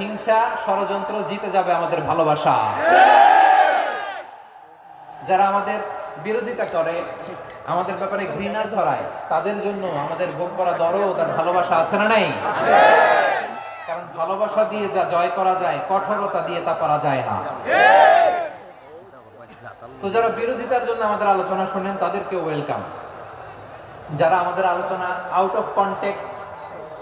হিংসা ষড়যন্ত্র জিতে যাবে আমাদের ভালোবাসা। যারা আমাদের বিরোধিতা করে, আমাদের ব্যাপারে ঘৃণা ছড়ায়, তাদের জন্য আমাদের বুক করা দরও তার ভালোবাসা আছে না নাই? কারণ ভালোবাসা দিয়ে যা জয় করা যায়, কঠোরতা দিয়ে তা পারা যায় না। তো যারা বিরোধিতার জন্য আমাদের আলোচনা শোনেন তাদেরকে ওয়েলকাম যারা আমাদের আলোচনা আউট অফ কনটেক্সট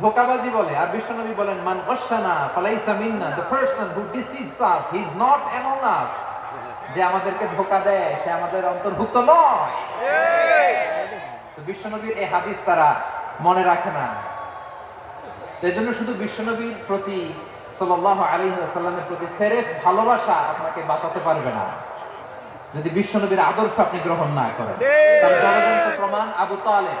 ধোকাবাজি বলে, আর বিশ্বনবী বলেন, মান গশানা ফালাইসা মিন্না the person who deceives us he is not among us যে আমাদেরকে ধোকা দেয়, সে আমাদের অন্তর্ভুক্ত নয়। তো বিশ্বনবীর এই হাদিস তারা মনে রাখে না। এই জন্য শুধু বিশ্বনবীর প্রতি, সাল্লাল্লাহু আলাইহি ওয়াসাল্লামের প্রতি সেরেফ ভালোবাসা আপনাকে বাঁচাতে পারবে না। যদি বিশ্বনবীর আদর্শ আপনি গ্রহণ না করেন। তার জলজন্ত প্রমাণ আবু তালেব।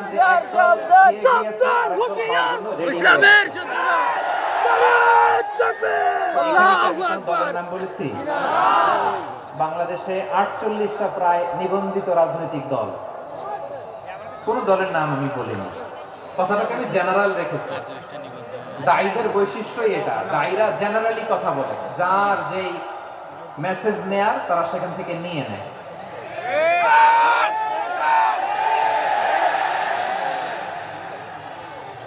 খাওয়ার জন্য ইসলামের শত্রুরা বাংলাদেশে আটচল্লিশটা প্রায় নিবন্ধিত রাজনৈতিক দল কোন দলের নাম আমি বলিনি কথাটাকে আমি জেনারেল রেখেছি দায়ীদের বৈশিষ্ট্যই এটা দায়ীরা জেনারেলি কথা বলে যার যেই মেসেজ নেয়ার তারা সেখান থেকে নিয়ে নেয়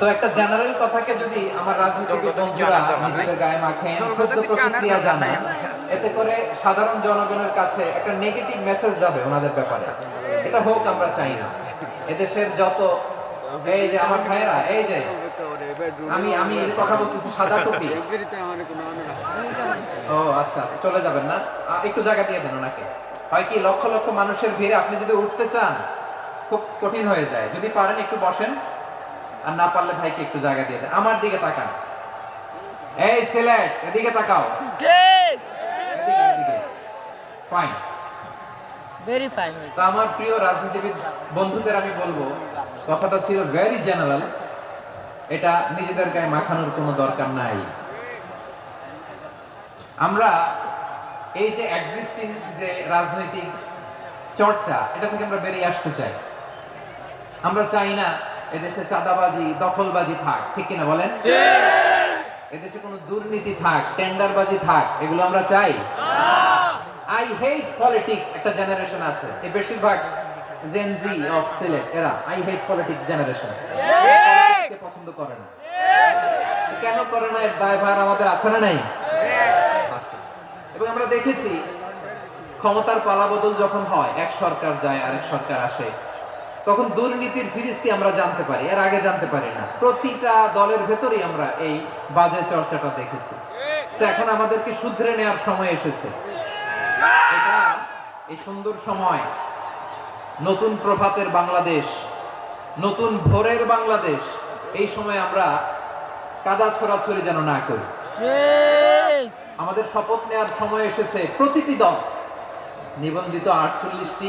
তো একটা জেনারেল কথাকে যদি আমার রাজনীতিবিদ বন্ধুরা নিজেদের গায়ে মাখেন ক্ষুদ্র প্রতিক্রিয়া জানান এতে করে সাধারণ জনগণের কাছে একটা নেগেটিভ মেসেজ যাবে ওনাদের ব্যাপারে এটা হোক আমরা চাই না। এদেশের যত এই যে আমার ভাইয়েরা এই যে আমি আমি কথা বলতেছি সাদা টুপি। ও আচ্ছা, চলে যাবেন না? একটু জায়গা দিয়ে দেন ওনাকে। হয় কি লক্ষ লক্ষ মানুষের ভিড়ে আপনি যদি উঠতে চান খুব কঠিন হয়ে যায়। যদি পারেন একটু বসেন। আর না পারলে ভাইকে একটু জায়গা দিয়ে দেন আমার দিকে তাকান। এই সিলেট এদিকে তাকাও। ঠিক এদিকে এদিকে। ফাইন ভেরি ফাইন তো আমার প্রিয় রাজনীতিবিদ বন্ধুদের আমি বলব কথাটা ছিল ভেরি জেনারেল এটা নিজেদের গায়ে মাখানোর কোনো দরকার নাই। আমরা এই যে এক্সিস্টিং যে রাজনৈতিক চর্চা এটা থেকে আমরা বেরিয়ে আসতে চাই। আমরা চাই না এদেশে চাঁদাবাজি দখলবাজি থাক ঠিক কিনা বলেন? এদেশে কোনো দুর্নীতি থাক টেন্ডারবাজি থাক এগুলো আমরা চাই। আই হেট পলিটিক্স একটা জেনারেশন আছে। এই বেশিরভাগ জেন জি অফ সিলেট এরা আই হেট পলিটিক্স জেনারেশন পছন্দ করে না। করে না? এর দায়ভার আমাদের আছে না নাই। এবং আমরা দেখেছি ক্ষমতার পালাবদল যখন হয় এক সরকার যায় আরেক সরকার আসে। তখন দুর্নীতির ফিরিস্তি আমরা জানতে পারি এর আগে জানতে পারি না। প্রতিটা দলের ভেতরেই আমরা এই বাজে চর্চাটা দেখেছি। এখন আমাদেরকে শুধরে নেওয়ার সময় এসেছে। এটা এই সুন্দর সময় নতুন প্রভাতের বাংলাদেশ নতুন ভোরের বাংলাদেশ এই সময় আমরা কাদা ছোড়াছড়ি যেন না করি। আমাদের শপথ নেওয়ার সময় এসেছে প্রতিটি দল। নিবন্ধিত আটচল্লিশটি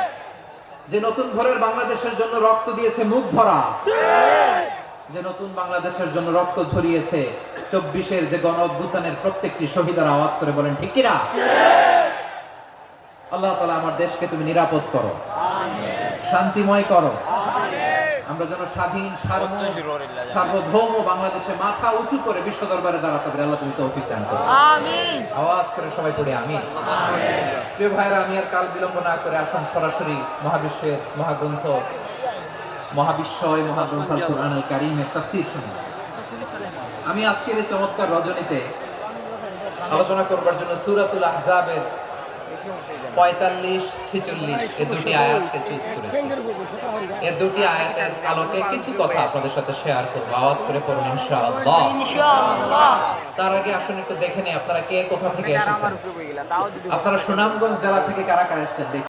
যে নতুন ভোরের বাংলাদেশের জন্য রক্ত দিয়েছে মুখ ভরা। যে নতুন বাংলাদেশের জন্য রক্ত ঝরিয়েছে চব্বিশের যে গণ অভ্যুত্থানের প্রত্যেকটি শহীদের আওয়াজ করে বলেন ঠিক কিনা? আল্লাহ তালা আমার দেশকে তুমি নিরাপদ করো। শান্তিময় করো। আমরা যেন স্বাধীন সার্ব- সার্বভৌম বাংলাদেশে মাথা উঁচু করে বিশ্ব দরবারে দাঁড়াতে পারি আল্লাহ তুমি তৌফিক দান করো। আওয়াজ করে সবাই পড়ে আমি প্রিয় ভাইরা আমি আর কাল বিলম্ব না করে আসুন সরাসরি মহাবিশ্বের মহাগ্রন্থ মহাবিশ্বয় মহাগ্রন্থ কোরআন কারিমের তাফসীর শুনি। আমি আজকের এই চমৎকার রজনীতে আলোচনা করবার জন্য সুরাতুল আহজাবের পঁয়তাল্লিশ ছেচল্লিশ এ দুটি আয়াতকে চুজ করেছি। এ দুটি আয়াতের আলোকে কিছু কথা আপনাদের সাথে শেয়ার করব। আওয়াজ করে পড়ুন ইনশাআল্লাহ। তার আগে আসুন একটু দেখে নেই আপনারা কে কোথা থেকে এসেছেন? আপনারা সুনামগঞ্জ জেলা থেকে কারা কারা এসেছেন?